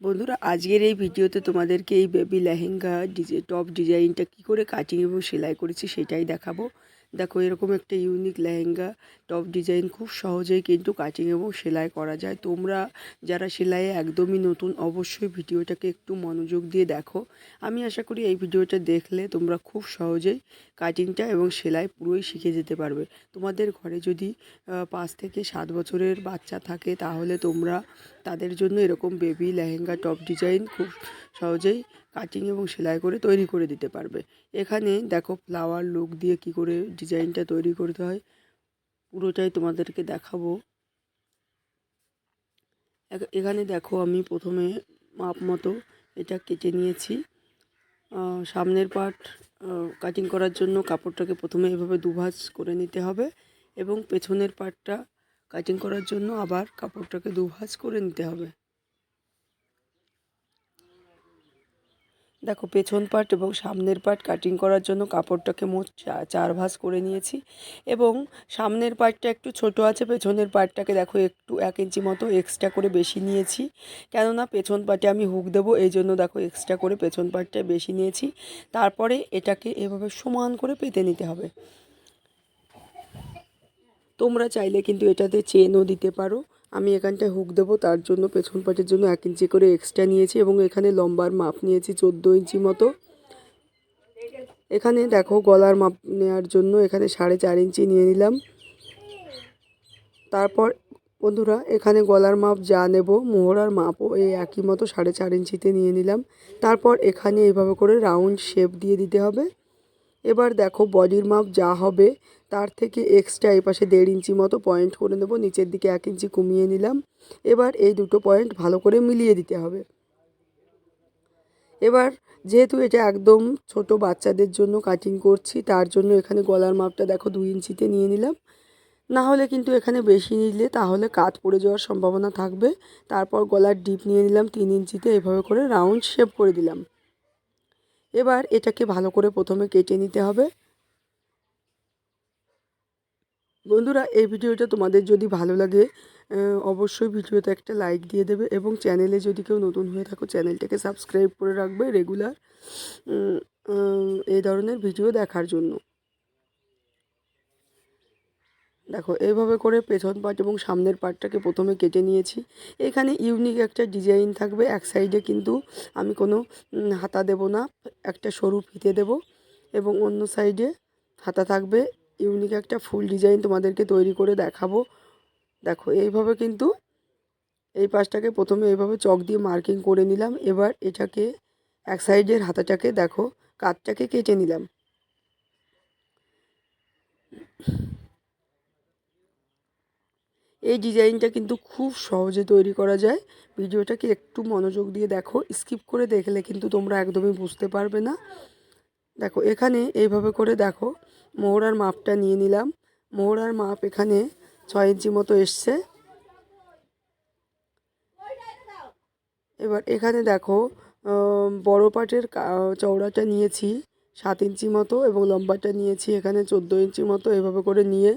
বন্ধুরা, আজকের এই ভিডিওতে তোমাদেরকে এই বেবি লেহেঙ্গা টপ ডিজাইনটা কি করে কাটিং এবং সেলাই করেছি সেটাই দেখাবো। দেখো, এরকম একটা ইউনিক লেহেঙ্গা টপ ডিজাইন খুব সহজেই কিন্তু কাটিং এবং সেলাই করা যায়। তোমরা যারা সেলাইয়ে একদমই নতুন, অবশ্যই ভিডিওটাকে একটু মনোযোগ দিয়ে দেখো। আমি আশা করি এই ভিডিওটা দেখলে তোমরা খুব সহজেই কাটিংটা এবং সেলাই পুরোই শিখে যেতে পারবে। তোমাদের ঘরে যদি পাঁচ থেকে সাত বছরের বাচ্চা থাকে, তাহলে তোমরা তাদের জন্য এরকম বেবি লেহেঙ্গা টপ ডিজাইন খুব সহজেই কাটিং এবং সেলাই করে তৈরি করে দিতে পারবে। এখানে দেখো ফ্লাওয়ার লুক দিয়ে কি করে ডিজাইনটা তৈরি করতে হয়। পুরোটাই তোমাদেরকে দেখাবো। এখানে দেখো আমি প্রথমে মাপ মতো এটা কেটে নিয়েছি। সামনের পার্ট কাটিং করার জন্য কাপড়টাকে প্রথমে এভাবে দুভাঁজ করে নিতে হবে এবং পেছনের পার্টটা কাটিং করার জন্য আবার কাপড়টাকে দুভাঁজ করে নিতে হবে। দেখো, পেছন পার্ট এবং সামনের পার্ট কাটিং করার জন্য কাপড়টাকে মোট চার ভাঁজ করে নিয়েছি এবং সামনের পার্টটা একটু ছোট আছে, পেছনের পার্টটাকে দেখো একটু এক ইঞ্চি মতো এক্সট্রা করে বেশি নিয়েছি। কেননা পেছন পার্টে আমি হুক দেবো, এই জন্য দেখো এক্সট্রা করে পেছন পার্টটা বেশি নিয়েছি। তারপরে এটাকে এভাবে সমান করে পেতে নিতে হবে। তোমরা চাইলে কিন্তু এটাতে চেনও দিতে পারো। আমি এখানটায় হুক দেবো, তার জন্য পেছন পাটের জন্য এক ইঞ্চি করে এক্সট্রা নিয়েছি এবং এখানে লম্বার মাপ নিয়েছি চোদ্দ ইঞ্চি মতো। এখানে দেখো গলার মাপ নেওয়ার জন্য এখানে সাড়ে চার ইঞ্চি নিয়ে নিলাম। তারপর বন্ধুরা, এখানে গলার মাপ যা নেব মোহরার মাপও এই একই মতো সাড়ে চার ইঞ্চিতে নিয়ে নিলাম। তারপর এখানে এইভাবে করে রাউন্ড শেপ দিয়ে দিতে হবে। এবার দেখো বডির মাপ যা হবে, তার থেকে এক্সট্রা এই পাশে দেড় ইঞ্চি মতো পয়েন্ট করে নেব, নিচের দিকে এক ইঞ্চি কমিয়ে নিলাম। এবার এই দুটো পয়েন্ট ভালো করে মিলিয়ে দিতে হবে। এবার যেহেতু এটা একদম ছোট বাচ্চাদের জন্য কাটিং করছি, তার জন্য এখানে গলার মাপটা দেখো দুই ইঞ্চিতে নিয়ে নিলাম। না হলে কিন্তু এখানে বেশি নিলে তাহলে কাত পড়ে যাওয়ার সম্ভাবনা থাকবে। তারপর গলার ডিপ নিয়ে নিলাম, তিন ইঞ্চিতে এভাবে করে রাউন্ড শেপ করে দিলাম। এবার এটাকে ভালো করে প্রথমে কেটে নিতে হবে। বন্ধুরা, এই ভিডিওটা তোমাদের যদি ভালো লাগে অবশ্যই ভিডিওতে একটা লাইক দিয়ে দেবে এবং চ্যানেলে যদি কেউ নতুন হয়ে থাকো, চ্যানেলটাকে সাবস্ক্রাইব করে রাখবে রেগুলার এই ধরনের ভিডিও দেখার জন্য। দেখো, এইভাবে করে পেছন পার্ট এবং সামনের পার্টটাকে প্রথমে কেটে নিয়েছি। এখানে ইউনিক একটা ডিজাইন থাকবে। এক সাইডে কিন্তু আমি কোনো হাতা দেব না। একটা সরু ফিতে দেব এবং অন্য সাইডে হাতা থাকবে। ইউনিক একটা ফুল ডিজাইন তোমাদেরকে তৈরি করে দেখাবো। দেখো, এইভাবে কিন্তু এই পাশটাকে প্রথমে এইভাবে চক দিয়ে মার্কিং করে নিলাম। এবার এটাকে এক সাইডের হাতাটাকে দেখো কাতটাকে কেটে নিলাম। এই ডিজাইনটা কিন্তু খুব সহজে তৈরি করা যায়। ভিডিওটাকে একটু মনোযোগ দিয়ে দেখো, স্কিপ করে দেখলে কিন্তু তোমরা একদমই বুঝতে পারবে না। দেখো, এখানে এইভাবে করে দেখো, মোহরার মাপটা নিয়ে নিলাম। মোহরার মাপ এখানে ছয় ইঞ্চি মতো এসছে। এবার এখানে দেখো বড় পাটের চওড়াটা নিয়েছি সাত ইঞ্চি মতো এবং লম্বাটা নিয়েছি এখানে চোদ্দ ইঞ্চি মতো। এভাবে করে নিয়ে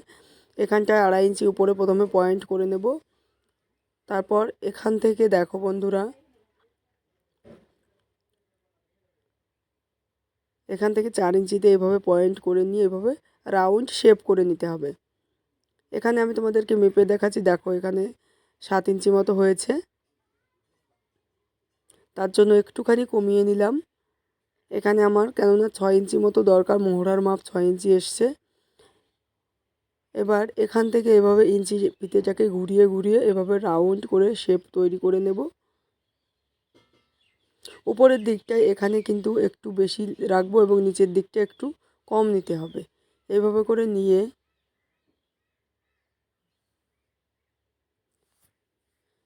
এখানটায় আড়াই ইঞ্চি উপরে প্রথমে পয়েন্ট করে নেব। তারপর এখান থেকে দেখো বন্ধুরা, এখান থেকে চার ইঞ্চিতে এভাবে পয়েন্ট করে নিয়ে এভাবে রাউন্ড শেপ করে নিতে হবে। এখানে আমি তোমাদেরকে মেপে দেখাচ্ছি, দেখো এখানে সাত ইঞ্চি মতো হয়েছে। তার জন্য একটুখানি কমিয়ে নিলাম। এখানে আমার কেননা ছয় ইঞ্চি মতো দরকার, মোহরার মাপ ছয় ইঞ্চি এসছে। এবার এখান থেকে এভাবে ইঞ্চি ফিতেটাকে ঘুরিয়ে ঘুরিয়ে এভাবে রাউন্ড করে শেপ তৈরি করে নেব। উপরের দিকটায় এখানে কিন্তু একটু বেশি রাখব এবং নিচের দিকটা একটু কম নিতে হবে। এভাবে করে নিয়ে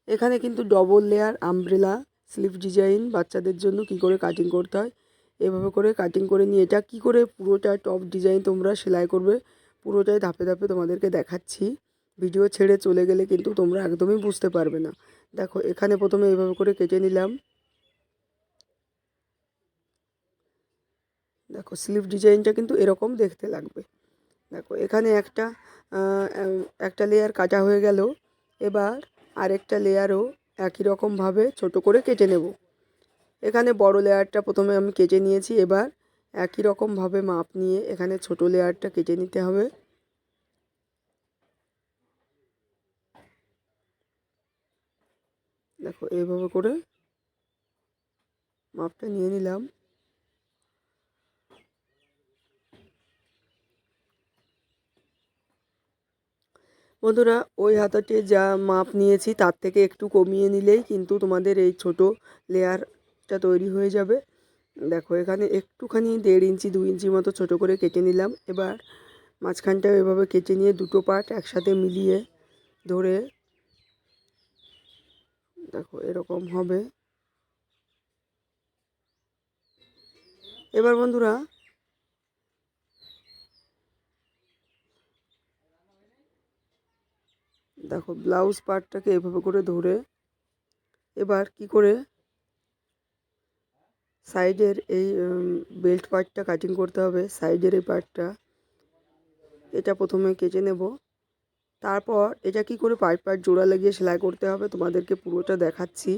এখানে কিন্তু double layer umbrella sleeve design বাচ্চাদের জন্য কি করে কাটিং করতে হয়? এভাবে করে কাটিং করে নিয়ে এটা কি করে পুরোটা টপ ডিজাইন তোমরা সেলাই করবে পুরোটাই ধাপে ধাপে তোমাদেরকে দেখাচ্ছি। ভিডিও ছেড়ে চলে গেলে কিন্তু তোমরা একদমই বুঝতে পারবে না। দেখো, এখানে প্রথমে এইভাবে করে কেটে নিলাম। দেখো স্লিভ ডিজাইনটা কিন্তু এরকম দেখতে লাগবে। দেখো, এখানে একটা একটা লেয়ার কাটা হয়ে গেল। এবার আরেকটা লেয়ারও একই রকমভাবে ছোট করে কেটে নেব। এখানে বড় লেয়ারটা প্রথমে আমি কেটে নিয়েছি। এবার একই রকমভাবে মাপ নিয়ে এখানে ছোট লেয়ারটা কেটে নিতে হবে। দেখো, এইভাবে করে মাপটা নিয়ে নিলাম। বন্ধুরা, ওই হাতাটি যা মাপ নিয়েছি তার থেকে একটু কমিয়ে নিলেই কিন্তু তোমাদের এই ছোট লেয়ারটা তৈরি হয়ে যাবে। দেখো, এখানে একটুখানি দেড় ইঞ্চি দু ইঞ্চি মতো ছোট করে কেটে নিলাম। এবার মাঝখানটা এভাবে কেটে নিয়ে দুটো পার্ট একসাথে মিলিয়ে ধরে দেখো, এরকম হবে। এবার বন্ধুরা, দেখো, ব্লাউজ পার্টটাকে এভাবে করে ধরে এবার কি করে সাইডের এই বেল্ট পার্টটা কাটিং করতে হবে, সাইডের এই পার্টটা এটা প্রথমে কেটে নেব। তারপর এটা কি করে পাইপ পাইপ জোড়া লাগিয়ে সেলাই করতে হবে তোমাদেরকে পুরোটা দেখাচ্ছি।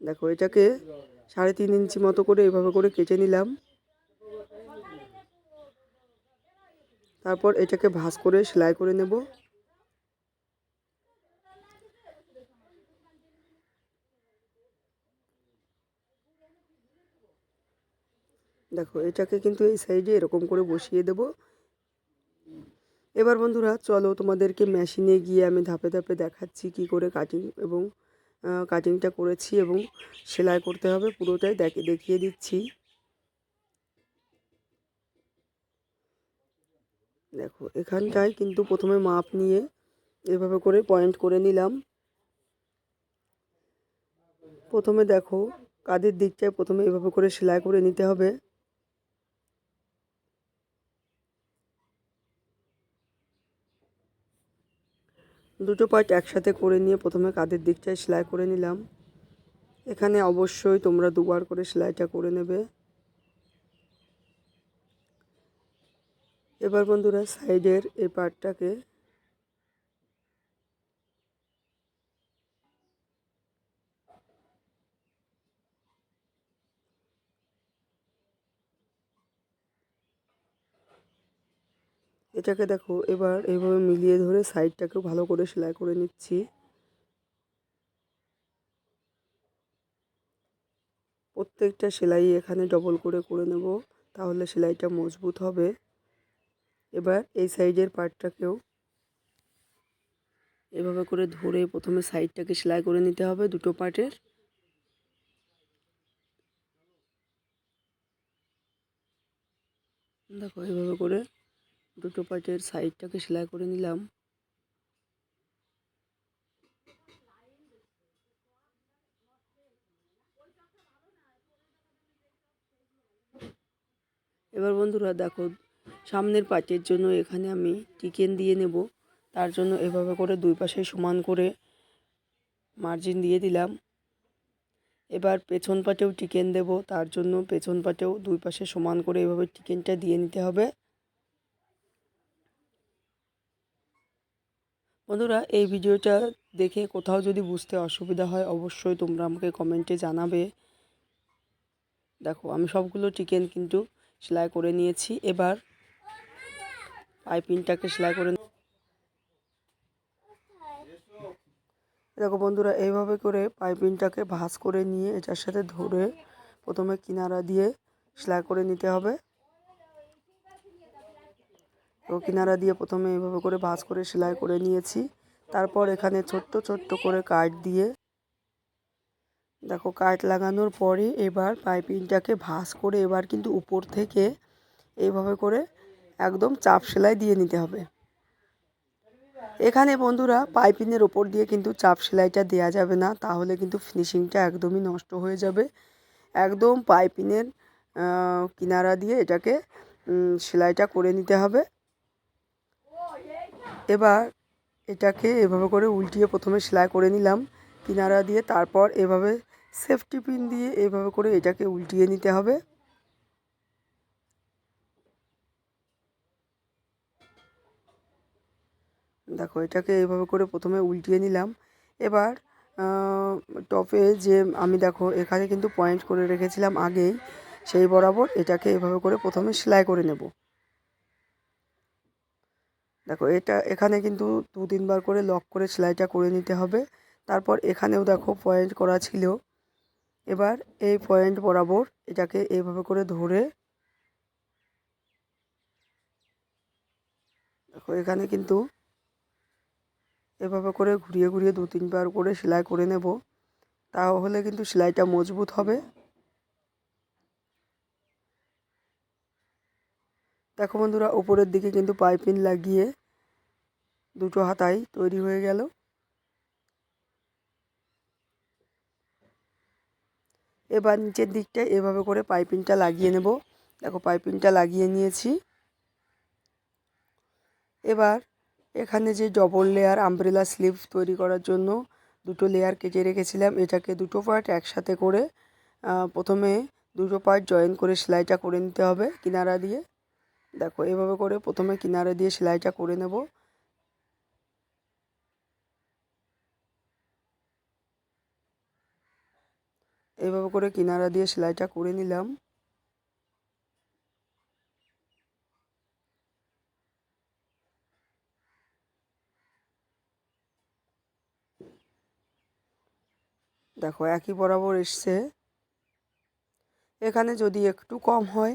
দেখো, এটাকে সাড়ে তিন ইঞ্চি মতো করে এভাবে করে কেটে নিলাম। তারপর এটাকে ভাঁজ করে সেলাই করে নেব। দেখো, এটাকে কিন্তু এই সাইডে এরকম করে বসিয়ে দেব। এবার বন্ধুরা, চলো তোমাদেরকে মেশিনে গিয়ে আমি ধাপে ধাপে দেখাচ্ছি কি করে কাটিং এবং কাটিংটা করেছি এবং সেলাই করতে হবে। পুরোটাই দেখে, দেখিয়ে দিচ্ছি। দেখো, এখানটায় কিন্তু প্রথমে মাপ নিয়ে এভাবে করে পয়েন্ট করে নিলাম। প্রথমে দেখো, কাঁধের দিকটায় প্রথমে এভাবে করে সেলাই করে নিতে হবে। দুটো পার্ট একসাথে করে নিয়ে প্রথমে কাঁধের দিকটায় সেলাই করে নিলাম। এখানে অবশ্যই তোমরা দুবার করে সেলাইটা করে নেবে। এবার বন্ধুরা সাইডের এই পার্টটাকে এটাকে দেখো, এবার এভাবে মিলিয়ে ধরে সাইডটাকেও ভালো করে সেলাই করে নিচ্ছি। প্রত্যেকটা সেলাই এখানে ডবল করে করে নেব, তাহলে সেলাইটা মজবুত হবে। এবার এই সাইডের পার্টটাকেও এভাবে করে ধরে প্রথমে সাইডটাকে সেলাই করে নিতে হবে দুটো পার্টের দেখো, এভাবে করে দুটো পার্টের সাইডটাকে সেলাই করে নিলাম। এবার বন্ধুরা দেখো, সামনের পাটের জন্য এখানে আমি চিকেন দিয়ে নেব। তার জন্য এভাবে করে দুই পাশে সমান করে মার্জিন দিয়ে দিলাম। এবার পেছন পাটেও চিকেন দেব, তার জন্য পেছন পাটেও দুই পাশে সমান করে এভাবে চিকেনটা দিয়ে নিতে হবে। বন্ধুরা, এই ভিডিওটা দেখে কোথাও যদি বুঝতে অসুবিধা হয়, অবশ্যই তোমরা আমাকে কমেন্টে জানাবে। দেখো, আমি সবগুলো চিকেন কিন্তু সেলাই করে নিয়েছি। এবার পাইপিংটাকে সেলাই করে দেখো বন্ধুরা, এইভাবে করে পাইপিংটাকে ভাঁজ করে নিয়ে এটার সাথে ধরে প্রথমে কিনারা দিয়ে সেলাই করে নিতে হবে। তো কিনারা দিয়ে প্রথমে এভাবে করে ভাঁজ করে সেলাই করে নিয়েছি। তারপর এখানে ছোট্ট ছোট্ট করে কাট দিয়ে দেখো কাট লাগানোর পরে এবার পাইপিংটাকে ভাঁজ করে এবার কিন্তু উপর থেকে এইভাবে করে একদম চাপ সেলাই দিয়ে নিতে হবে। এখানে বন্ধুরা পাইপিংয়ের ওপর দিয়ে কিন্তু চাপ সেলাইটা দেওয়া যাবে না, তাহলে কিন্তু ফিনিশিংটা একদমই নষ্ট হয়ে যাবে। একদম পাইপিংয়ের কিনারা দিয়ে এটাকে সেলাইটা করে নিতে হবে। এবার এটাকে এভাবে করে উল্টিয়ে প্রথমে সেলাই করে নিলাম কিনারা দিয়ে, তারপর এভাবে সেফটি পিন দিয়ে এভাবে করে এটাকে উল্টিয়ে নিতে হবে। দেখো এটাকে এইভাবে করে প্রথমে উল্টিয়ে নিলাম। এবার টপে যে আমি দেখো এখানে কিন্তু পয়েন্ট করে রেখেছিলাম আগেই, সেই বরাবর এটাকে এভাবে করে প্রথমে সেলাই করে নেব। দেখো, এটা এখানে কিন্তু দু তিনবার করে লক করে সেলাইটা করে নিতে হবে। তারপর এখানেও দেখো পয়েন্ট করা ছিল। এবার এই পয়েন্ট বরাবর এটাকে এইভাবে করে ধরে দেখো, এখানে কিন্তু এভাবে করে ঘুরিয়ে ঘুরিয়ে দু তিনবার করে সেলাই করে নেব। তাহলে কিন্তু সেলাইটা মজবুত হবে। দেখো বন্ধুরা, উপরের দিকে কিন্তু পাইপিং লাগিয়ে দুটো হাতাই তৈরি হয়ে গেল। এবার নিচের দিকটা এভাবে করে পাইপিংটা লাগিয়ে নেব। দেখো, পাইপিংটা লাগিয়ে নিয়েছি। এবার এখানে যে ডবল লেয়ার আমব্রেলা স্লিভ তৈরি করার জন্য দুটো লেয়ার কেটে রেখেছিলাম। এটাকে দুটো পার্ট একসাথে করে প্রথমে দুটো পার্ট জয়েন করে সেলাইটা করে নিতে হবে কিনারা দিয়ে। দেখো, এভাবে করে প্রথমে কিনারা দিয়ে সেলাইটা করে নেব। এইভাবে করে কিনারা দিয়ে সেলাইটা করে নিলাম। দেখো, একই বরাবর এসছে। এখানে যদি একটু কম হয়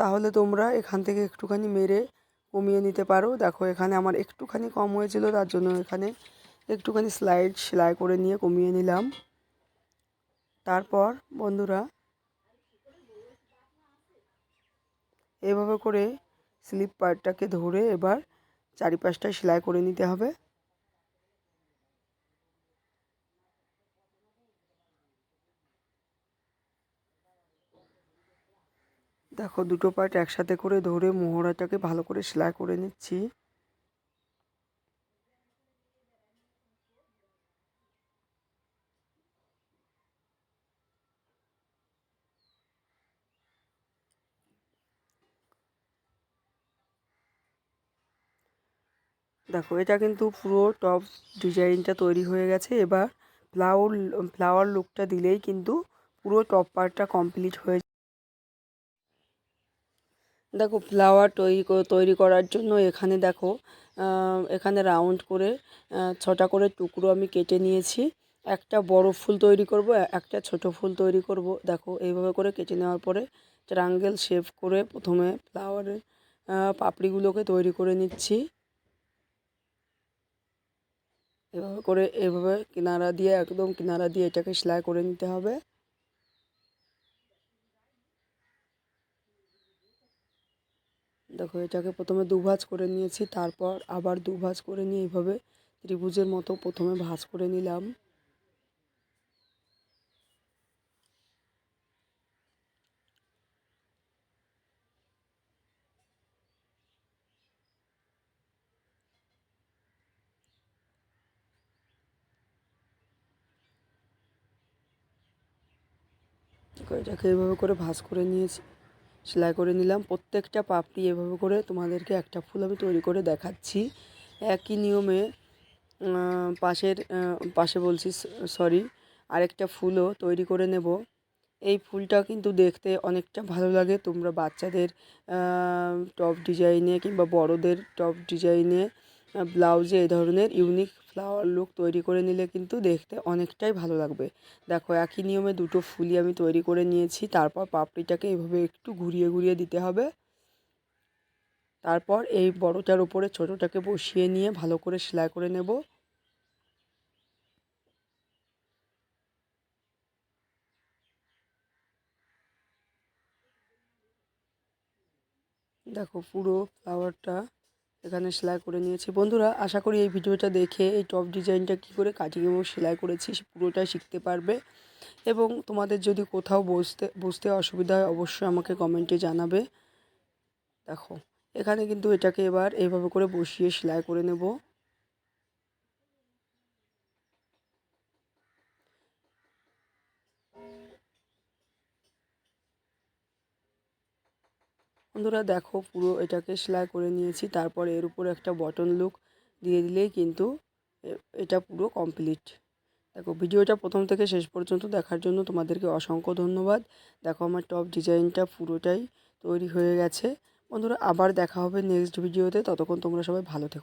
তাহলে তোমরা এখান থেকে একটুখানি মেরে কমিয়ে নিতে পারো। দেখো, এখানে আমার একটুখানি কম হয়েছিল, তার জন্য এখানে একটুখানি স্লাইড সেলাই করে নিয়ে কমিয়ে নিলাম। তারপর, বন্ধুরা, এভাবে করে স্লিপ পার্টটাকে ধরে এবার চারিপাশটা সেলাই করে নিতে হবে। দেখো, দুটো পার্ট একসাথে করে ধরে মোহরাটাকে ভালো করে সেলাই করে নিচ্ছি। দেখো, এটা কিন্তু পুরো টপ ডিজাইনটা তৈরি হয়ে গেছে। এবার ফ্লাওয়ার ফ্লাওয়ার লুকটা দিলেই কিন্তু পুরো টপ পার্টটা কমপ্লিট হয়ে দেখো ফ্লাওয়ার তৈরি তৈরি করার জন্য এখানে দেখো এখানে রাউন্ড করে ছটা করে টুকরো আমি কেটে নিয়েছি। একটা বড় ফুল তৈরি করব একটা ছোট ফুল তৈরি করব। দেখো এইভাবে করে কেটে নেওয়ার পরে ট্রাঙ্গেল শেপ করে প্রথমে ফ্লাওয়ারের পাপড়িগুলোকে তৈরি করে নিচ্ছি। এভাবে করে, এভাবে কিনারা দিয়ে, একদম কিনারা দিয়ে এটাকে সেলাই করে নিতে হবে। দেখো, এটাকে প্রথমে দু ভাঁজ করে নিয়েছি, তারপর আবার দু ভাঁজ করে নিয়ে এইভাবে ত্রিভুজের মতো প্রথমে ভাঁজ করে নিলাম। এটাকে এভাবে করে ভাঁজ করে নিয়েছি। সেলাই করে নিলাম। প্রত্যেকটা পাপড়ি এভাবে করে তোমাদেরকে একটা ফুল আমি তৈরি করে দেখাচ্ছি। একই নিয়মে পাশের পাশে বলছি সরি আরেকটা ফুলও তৈরি করে নেব। এই ফুলটা কিন্তু দেখতে অনেকটা ভালো লাগে। তোমরা বাচ্চাদের টপ ডিজাইনে কিংবা বড়দের টপ ডিজাইনে ব্লাউজে এই ধরনের ইউনিক ফ্লাওয়ার লুক তৈরি করে নিলে কিন্তু দেখতে অনেকটাই ভালো লাগবে। দেখো, একই নিয়মে দুটো ফুলই আমি তৈরি করে নিয়েছি, তারপর পাপড়িটাকে এভাবে একটু ঘুরিয়ে ঘুরিয়ে দিতে হবে। তারপর এই বড়টার উপরে ছোটোটাকে বসিয়ে নিয়ে ভালো করে সেলাই করে নেব। দেখো, পুরো ফ্লাওয়ারটা এখানে সেলাই করে নিয়েছি। বন্ধুরা, আশা করি এই ভিডিওটা দেখে এই টপ ডিজাইনটা কি করে কাটিং এবং সেলাই করেছি পুরোটা শিখতে পারবে। এবং তোমাদের যদি কোথাও বুঝতে বুঝতে অসুবিধা হয়, অবশ্যই আমাকে কমেন্টে জানাবে। দেখো, এখানে কিন্তু এটাকে এবার এইভাবে করে বসিয়ে সেলাই করে নেব। বন্ধুরা দেখো পুরো এটাকে সেলাই করে নিয়েছি। তারপর এর উপর একটা বটন লুক দিয়ে দিলেই কিন্তু এটা পুরো কমপ্লিট দেখো, ভিডিওটা প্রথম থেকে শেষ পর্যন্ত দেখার জন্য তোমাদেরকে অসংখ্য ধন্যবাদ। দেখো, আমার টপ ডিজাইনটা পুরোটাই তৈরি হয়ে গেছে। বন্ধুরা, আবার দেখা হবে নেক্সট ভিডিওতে ততক্ষণ তোমরা সবাই ভালো থেকো।